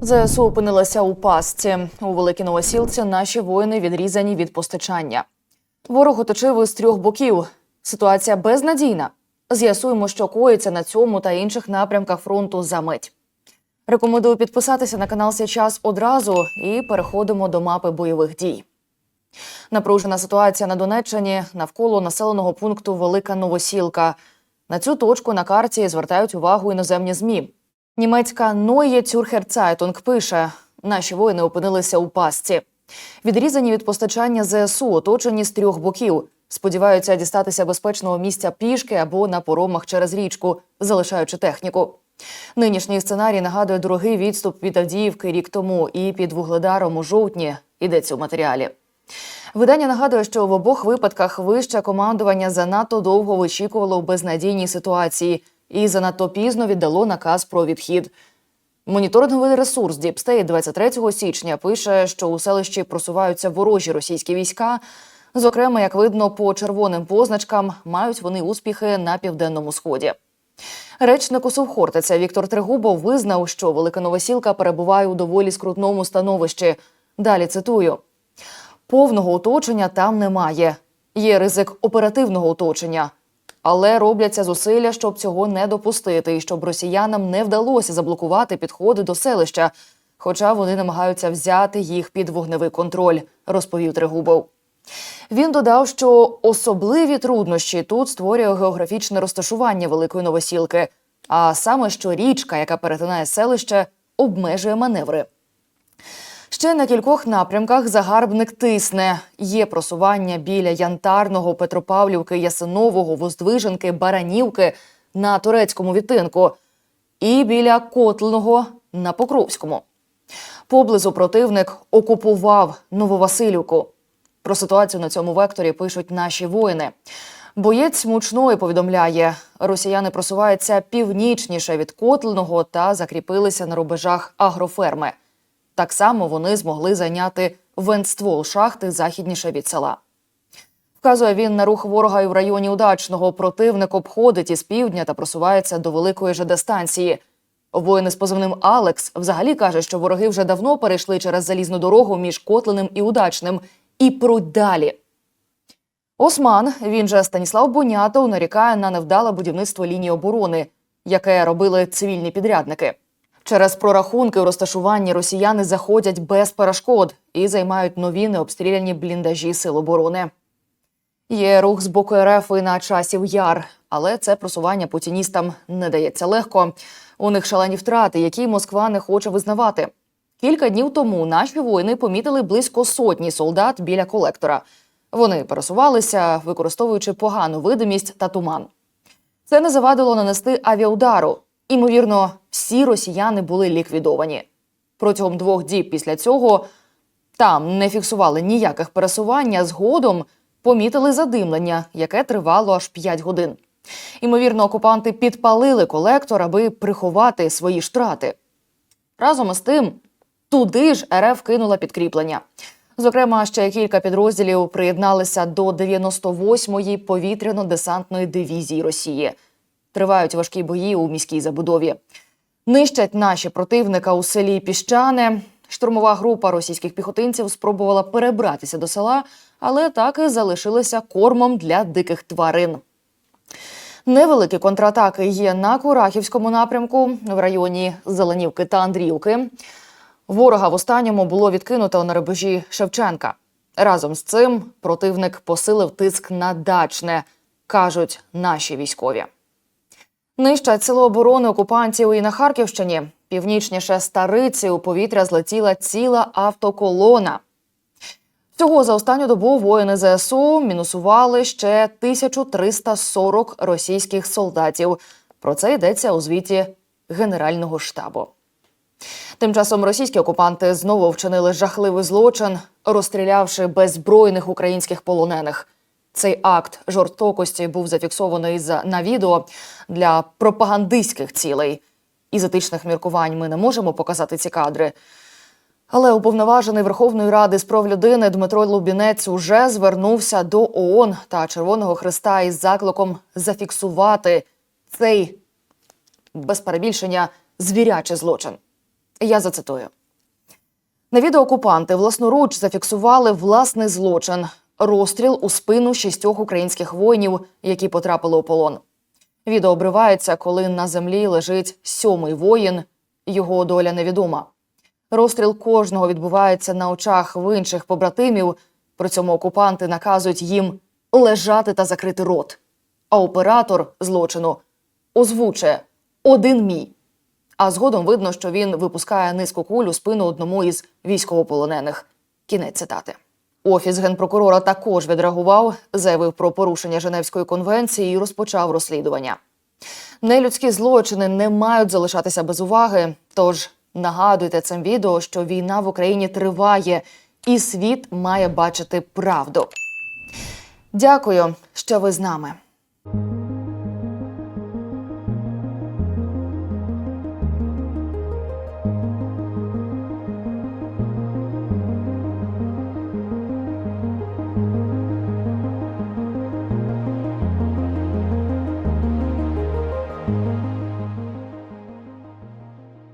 ЗСУ опинилася у пастці. У Великій Новосілці наші воїни відрізані від постачання. Ворог оточив із трьох боків. Ситуація безнадійна. З'ясуємо, що коїться на цьому та інших напрямках фронту за мить. Рекомендую підписатися на канал «Сейчас» одразу і переходимо до мапи бойових дій. Напружена ситуація на Донеччині навколо населеного пункту Велика Новосілка. На цю точку на карті звертають увагу іноземні змі. Німецька Zürcher Zeitung пише: наші воїни опинилися у пастці. Відрізані від постачання ЗСУ, оточені з трьох боків. Сподіваються дістатися безпечного місця пішки або на поромах через річку, залишаючи техніку. Нинішній сценарій нагадує дорогий відступ від Авдіївки рік тому і під вугледаром у жовтні йдеться у матеріалі. Видання нагадує, що в обох випадках вище командування занадто довго вичікувало у безнадійній ситуації і занадто пізно віддало наказ про відхід. Моніторинговий ресурс State 23 січня пише, що у селищі просуваються ворожі російські війська. Зокрема, як видно по червоним позначкам, мають вони успіхи на південному сході. Речник Усовхортиця Віктор Тригубов визнав, що Велика Новосілка перебуває у доволі скрутному становищі. Далі цитую: повного оточення там немає. Є ризик оперативного оточення, але робляться зусилля, щоб цього не допустити, і щоб росіянам не вдалося заблокувати підходи до селища. Хоча вони намагаються взяти їх під вогневий контроль, розповів Тригубов. Він додав, що особливі труднощі тут створює географічне розташування великої новосілки, а саме що річка, яка перетинає селище, обмежує маневри. Ще на кількох напрямках загарбник тисне. Є просування біля Янтарного, Петропавлівки, Ясинового, Воздвиженки, Баранівки на турецькому відтинку і біля Котлиного на Покровському. Поблизу противник окупував Нововасилівку. Про ситуацію на цьому векторі пишуть наші воїни. Боєць мучної повідомляє, росіяни просуваються північніше від Котлиного та закріпилися на рубежах агроферми. Так само вони змогли зайняти вентствол шахти західніше від села. Вказує він на рух ворога і в районі удачного. Противник обходить із півдня та просувається до великої ЖД-станції. Воїни з позивним Алекс взагалі каже, що вороги вже давно перейшли через залізну дорогу між Котлиним і Удачним і пруть далі. Осман, він же Станіслав Бонятов, нарікає на невдале будівництво лінії оборони, яке робили цивільні підрядники. Через прорахунки у розташуванні росіяни заходять без перешкод і займають нові необстріляні бліндажі сил оборони. Є рух з боку РФ і на часів яр, але це просування путіністам не дається легко. У них шалені втрати, які Москва не хоче визнавати. Кілька днів тому наші воїни помітили близько сотні солдат біля колектора. Вони пересувалися, використовуючи погану видимість та туман. Це не завадило нанести авіаудару. Імовірно, всі росіяни були ліквідовані. Протягом двох діб після цього там не фіксували ніяких пересувань, а згодом помітили задимлення, яке тривало аж 5 годин. Імовірно, окупанти підпалили колектор, аби приховати свої штрати. Разом із тим, туди ж РФ кинула підкріплення. Зокрема, ще кілька підрозділів приєдналися до 98-ї повітряно-десантної дивізії Росії. Тривають важкі бої у міській забудові. Нищать наші противника у селі Піщане. Штурмова група російських піхотинців спробувала перебратися до села, але так і залишилися кормом для диких тварин. Невеликі контратаки є на Курахівському напрямку в районі Зеленівки та Андріївки. Ворога в останньому було відкинуто на рубежі Шевченка. Разом з цим противник посилив тиск на дачне, кажуть наші військові. Нищать село оборони окупантів і на Харківщині. Північніше стариці у повітря злетіла ціла автоколона. Всього за останню добу воїни ЗСУ мінусували ще 1340 російських солдатів. Про це йдеться у звіті Генерального штабу. Тим часом російські окупанти знову вчинили жахливий злочин, розстрілявши беззбройних українських полонених. Цей акт жорстокості був зафіксований за на відео для пропагандистських цілей. Із етичних міркувань ми не можемо показати ці кадри. Але уповноважений Верховної Ради з прав людини Дмитро Лубінець уже звернувся до ООН та Червоного Христа із закликом зафіксувати цей без перебільшення звірячий злочин. Я зацитую. На відео окупанти власноруч зафіксували власний злочин розстріл у спину шістьох українських воїнів, які потрапили у полон. Відео обривається, коли на землі лежить сьомий воїн. Його доля невідома. Розстріл кожного відбувається на очах в інших побратимів. При цьому окупанти наказують їм лежати та закрити рот. А оператор злочину озвучує один мій. А згодом видно, що він випускає низьку кулю в спину одному із військовополонених. Кінець цитати. Офіс генпрокурора також відреагував, заявив про порушення Женевської конвенції і розпочав розслідування. Нелюдські злочини не мають залишатися без уваги. Тож нагадуйте цим відео, що війна в Україні триває, і світ має бачити правду. Дякую, що ви з нами.